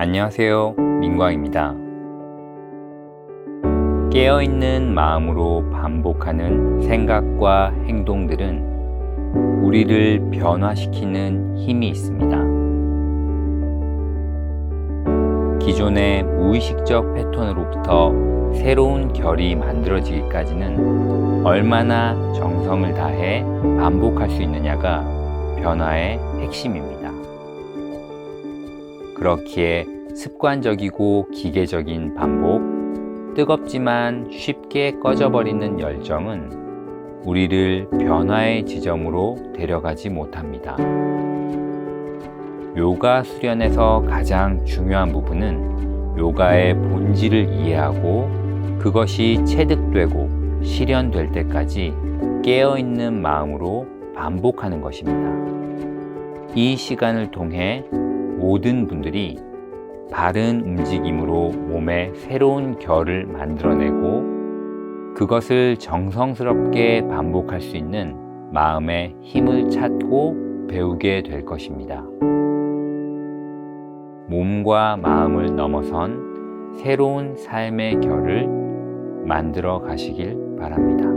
안녕하세요. 민광입니다. 깨어있는 마음으로 반복하는 생각과 행동들은 우리를 변화시키는 힘이 있습니다. 기존의 무의식적 패턴으로부터 새로운 결이 만들어지기까지는 얼마나 정성을 다해 반복할 수 있느냐가 변화의 핵심입니다. 그렇기에 습관적이고 기계적인 반복, 뜨겁지만 쉽게 꺼져버리는 열정은 우리를 변화의 지점으로 데려가지 못합니다. 요가 수련에서 가장 중요한 부분은 요가의 본질을 이해하고 그것이 체득되고 실현될 때까지 깨어있는 마음으로 반복하는 것입니다. 이 시간을 통해 모든 분들이 바른 움직임으로 몸에 새로운 결을 만들어내고 그것을 정성스럽게 반복할 수 있는 마음의 힘을 찾고 배우게 될 것입니다. 몸과 마음을 넘어선 새로운 삶의 결을 만들어 가시길 바랍니다.